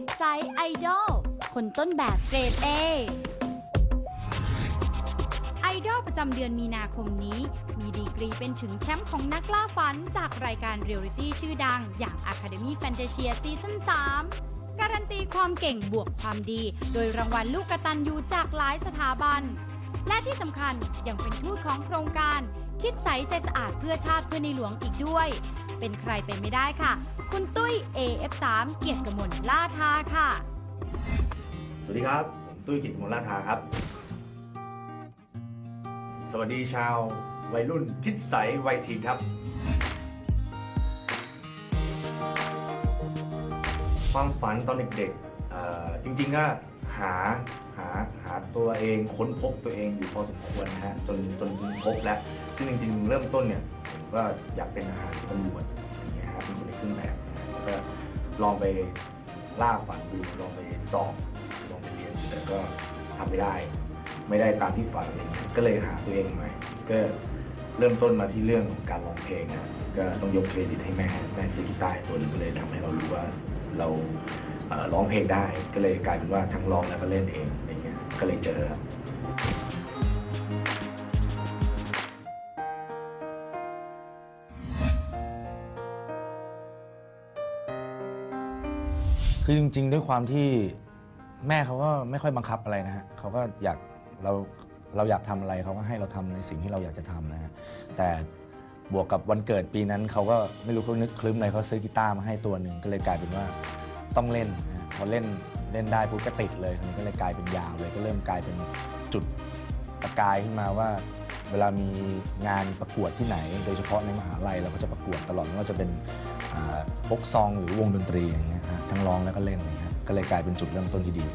คิดไซไอดอลคนต้นแบบเกรด A ไอดอลประจำเดือนมีนาคมนี้ มีดีกรีเป็นถึงแชมป์ของนักล่าฝัน จากรายการเรียลลิตี้ชื่อดัง อย่าง Academy Fantasia ซีซั่น3การันตีความเก่งบวกความดี โดยรางวัลลูกกตันยูจากหลายสถาบัน และที่สำคัญยังเป็นทูตของโครงการ คิดใสใจสะอาดเพื่อชาติเพื่อในหลวงอีกด้วย เป็นใครไปไม่ได้ค่ะ คุณตุ้ย AF3 เกียรติกมลล่าทาค่ะ สวัสดีครับ ผมตุ้ยกิตมลลาทาครับ สวัสดีชาววัยรุ่นคิดใสวัยทีนครับ ความฝันตอนเด็กๆเอ่อจริงๆก็หาหาหาตัวเองค้นพบตัวเองอยู่พอสมควรนะฮะจนจนพบแล้ว ซึ่งจริงๆ เริ่มต้นเนี่ย ก็อยากเป็นทหารตำรวจอย่างเงี้ยครับเป็นคนในเครื่องแบบนะแล้วก็ลองไปล่าฝันดูลองไปสอบลองไปเรียนแต่ก็ทำไม่ได้ ไม่ได้ตามที่ฝันอะไรเงี้ยก็เลยหาตัวเองใหม่ก็เริ่มต้นมาที่เรื่องของการร้องเพลงนะก็ต้องยกเครดิตให้แม่แม่ซื้อกีตาร์ตัวนึงก็เลยทำให้เรารู้ว่าเราร้องเพลงได้ก็เลยกลายเป็นว่าทั้งร้องแล้วก็เล่นเองอะไรเงี้ยก็เลยเจอ คือจริง ๆ ด้วยความที่แม่เขาก็ไม่ค่อยบังคับอะไรนะฮะเขาก็อยากเราเราอยากทำอะไรเขาก็ให้เราทำในสิ่งที่เราอยากจะทำนะฮะแต่บวกกับวันเกิดปีนั้นเขาก็ไม่รู้เขานึกคลึ้มอะไรเขาซื้อกีตาร์มาให้ตัวหนึ่งก็เลยกลายเป็นว่าต้องเล่นนะฮะพอเล่นเล่นได้ปุ๊บก็ติดเลยคราวนี้ก็เลยกลายเป็นยาวเลยก็เริ่มกลายเป็นจุดประกายขึ้นมาว่า เวลามีงานประกวดที่ไหน โดยเฉพาะในมหาลัยเราก็จะประกวดตลอดไม่ว่าจะเป็น บกซองหรือวงดนตรีอย่างเงี้ยฮะทั้งร้องแล้วก็เล่นอย่างเงี้ยก็เลยกลายเป็นจุดเริ่มต้นที่ดี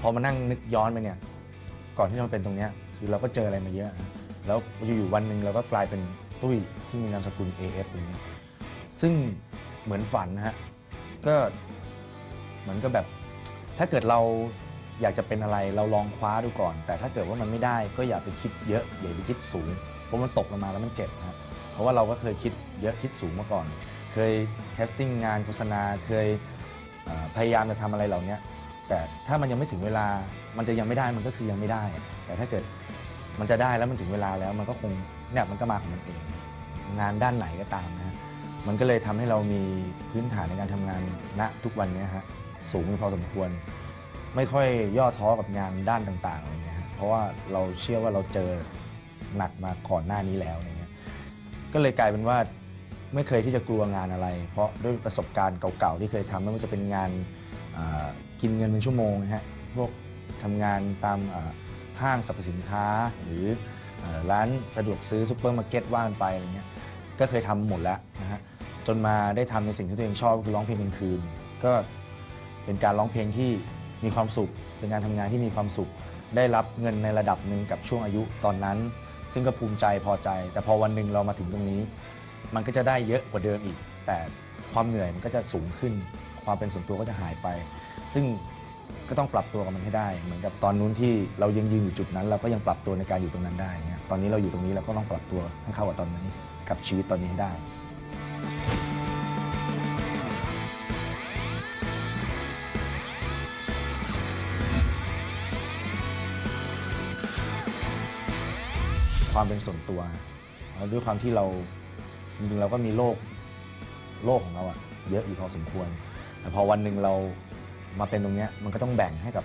พอมานั่งนึกย้อนไปเนี่ย ก่อนที่จะมาเป็นตรงเนี้ยคือเราก็เจออะไรมาเยอะนะแล้วอยู่ๆวันหนึ่งเราก็กลายเป็นตุ้ยที่มีนามสกุล AF อะไรเงี้ยซึ่งเหมือนฝันนะฮะก็เหมือนกับแบบ ถ้าเกิดเราอยากจะเป็นอะไรเราลองคว้าดูก่อน แต่ถ้าเกิดว่ามันไม่ได้ก็อย่าไปคิดเยอะอย่าไปคิดสูงเพราะมันตกลงมาแล้วมันเจ็บนะฮะเพราะว่าเราก็เคยคิดเยอะคิดสูงมาก่อน เคยแคสติ้งงานโฆษณาเคยพยายามจะทำอะไรเหล่านี้แต่ถ้ามันยังไม่ถึงเวลามันจะยังไม่ได้มันก็คือยังไม่ได้ แต่ถ้าเกิดมันจะได้แล้วมันถึงเวลาแล้วมันก็คงเนี่ยมันก็มาของมันเอง งานด้านไหนก็ตามนะมันก็เลยทำให้เรามีพื้นฐานในการทำงานณทุกวันเนี้ฮะ สูงพอสมควร ไม่ค่อยย่อท้อกับงานด้านต่างๆอะไรเงี้ยฮะเพราะว่าเราเชื่อว่าเราเจอหนักมาก่อนหน้านี้แล้วอะไรเงี้ยก็เลยกลายเป็นว่าไม่เคยที่จะกลัวงานอะไร เพราะด้วยประสบการณ์เก่าๆที่เคยทำไม่ว่าจะเป็นงานอ่ากินเงินเป็นชั่วโมงนะฮะพวกทำงานตามอ่าห้างสรรพสินค้าหรือเอ่อร้านสะดวกซื้อซูเปอร์มาร์เก็ตว่านไปอะไรเงี้ยก็เคยทำหมดแล้วนะฮะจนมาได้ทำในสิ่งที่ตัวเองชอบคือร้องเพลงกลางคืน ก็ เป็นการร้องเพลงที่มีความสุข เป็นการทำงานที่มีความสุข ได้รับเงินในระดับหนึ่งกับช่วงอายุตอนนั้น ซึ่งก็ภูมิใจพอใจ แต่พอวันหนึ่งเรามาถึงตรงนี้ มันก็จะได้เยอะกว่าเดิมอีก แต่ความเหนื่อยมันก็จะสูงขึ้น ความเป็นส่วนตัวก็จะหายไป ซึ่งก็ต้องปรับตัวกับมันให้ได้ เหมือนกับตอนนู้นที่เรายังยืนอยู่จุดนั้น เราก็ยังปรับตัวในการอยู่ตรงนั้นได้ ตอนนี้เราอยู่ตรงนี้เราก็ต้องปรับตัวให้เข้ากับตอนนี้กับชีวิตตอนนี้ให้ได้ ความเป็นส่วนตัวแล้วด้วยความที่เราจริงๆเราก็มีโลกโลกของเราอะเยอะอยู่พอสมควร แต่พอวันหนึ่งเรามาเป็นตรงเนี้ยมันก็ต้องแบ่งให้กับ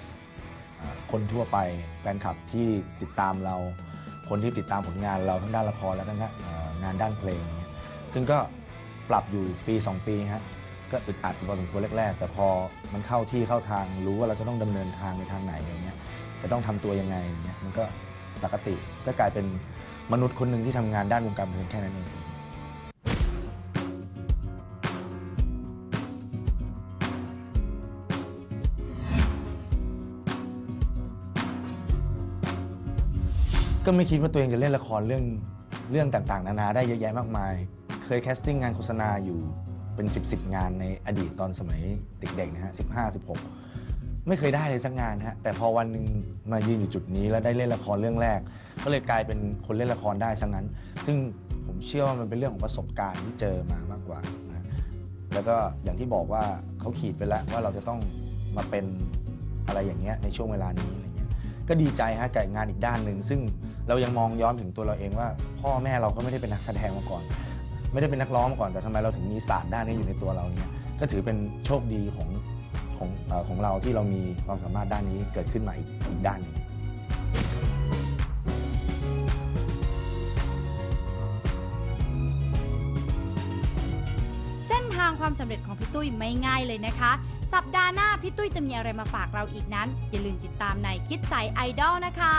คนทั่วไปแฟนคลับที่ติดตามเรา คนที่ติดตามผลงานเราทั้งด้านละครและทั้งด้านเอ่องานด้านเพลงเนี่ยซึ่งก็ปรับอยู่ปี 2 ปีฮะก็อึดอัดพอสมควรแรกๆ แต่พอมันเข้าที่เข้าทางรู้ว่าเราจะต้องดำเนินทางในทางไหนอย่างเงี้ยจะต้องทำตัวยังไงอย่างเงี้ยมันก็ ปกติ ก็กลายเป็นมนุษย์คนหนึ่งที่ทำงานด้านวงการบันเทิงแค่นั้นเอง ก็ไม่คิดว่าตัวเองจะเล่นละครเรื่องเรื่องต่างๆ นานาได้เยอะแยะมากมาย เคยแคสติ้งงานโฆษณาอยู่เป็น 10บสงานในอดีตตอนสมัยเด็กๆนะฮะสิบห้าสิบหก ไม่เคยได้เลยสักงานฮะแต่พอวันหนึ่งมายืนอยู่จุดนี้แล้วได้เล่นละครเรื่องแรก ก็เลยกลายเป็นคนเล่นละครได้ซะงั้น ซึ่งผมเชื่อว่ามันเป็นเรื่องของประสบการณ์ที่เจอมามากกว่านะแล้วก็อย่างที่บอกว่าเขาขีดไปแล้วว่าเราจะต้องมาเป็นอะไรอย่างเงี้ยในช่วงเวลานี้อะไรเงี้ยก็ดีใจฮะกับงานอีกด้านหนึ่งซึ่งเรายังมองย้อนถึงตัวเราเองว่า พ่อแม่เราก็ไม่ได้เป็นนักแสดงมาก่อน ไม่ได้เป็นนักร้องมาก่อนแต่ทำไมเราถึงมีศาสตร์ด้านนี้อยู่ในตัวเราเนี่ยก็ถือเป็นโชคดีของ ของเอ่อของเราที่เรามีความสามารถด้านนี้เกิดขึ้นมาอีกอีกด้านหนึ่งเส้นทางความสำเร็จของพี่ตุ้ยไม่ง่ายเลยนะคะ สัปดาห์หน้าพี่ตุ้ยจะมีอะไรมาฝากเราอีกนั้น อย่าลืมติดตามในคิดใสไอดอลนะคะ